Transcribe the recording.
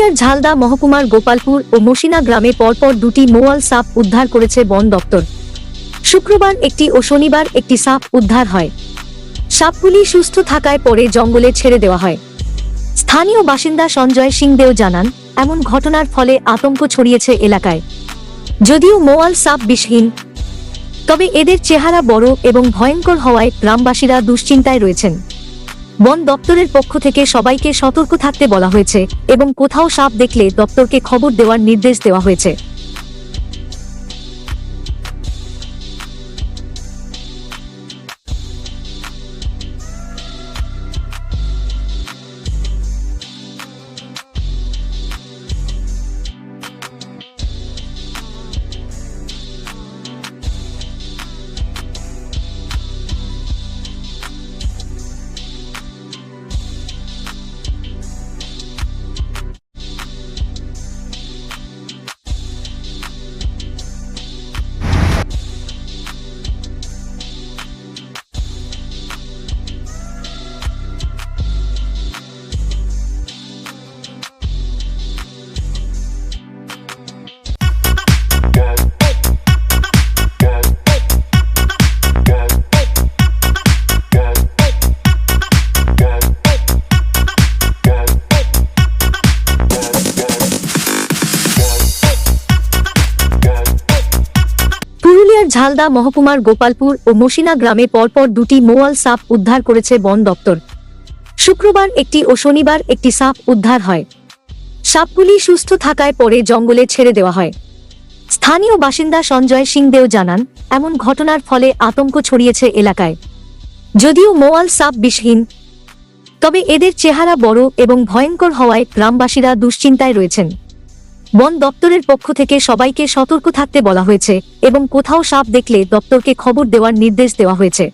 পুরুলিয়ার ঝালদা মহকুমার গোপালপুর ও মসিনা গ্রামে পরপর দুটি মোয়াল সাপ উদ্ধার করেছে বন দপ্তর। শুক্রবার একটি ও শনিবার একটি সাপ উদ্ধার হয়। সাপগুলি সুস্থ থাকায় পরে জঙ্গলে ছেড়ে দেওয়া হয়। স্থানীয় বাসিন্দা সঞ্জয় সিংদেও জানান, এমন ঘটনার ফলে আতঙ্ক ছড়িয়েছে এলাকায়। যদিও মোয়াল সাপ বিষহীন, তবে এদের চেহারা বড় এবং ভয়ঙ্কর হওয়ায় গ্রামবাসীরা দুশ্চিন্তায় রয়েছেন। বন দপ্তরের পক্ষ থেকে সবাইকে সতর্ক থাকতে বলা হয়েছে এবং কোথাও সাপ দেখলে দপ্তরকে খবর দেওয়ার নির্দেশ দেওয়া হয়েছে। ঝালদা, মহকুমার গোপালপুর ও মসিনা গ্রামে পরপর দুটি মোয়াল সাপ উদ্ধার করেছে বন দপ্তর। শুক্রবার একটি ও শনিবার একটি সাপ উদ্ধার হয়। সাপগুলি সুস্থ থাকায় পরে জঙ্গলে ছেড়ে দেওয়া হয়। স্থানীয় বাসিন্দা সঞ্জয় সিংদেও জানান, এমন ঘটনার ফলে আতঙ্ক ছড়িয়েছে এলাকায়। যদিও মোয়াল সাপ বিষহীন, তবে এদের চেহারা বড় এবং ভয়ঙ্কর হওয়ায় গ্রামবাসীরা দুশ্চিন্তায় রয়েছেন। বন দপ্তরের পক্ষ থেকে সবাইকে সতর্ক থাকতে বলা হয়েছে এবং কোথাও সাপ দেখলে দপ্তরকে খবর দেওয়ার নির্দেশ দেওয়া হয়েছে।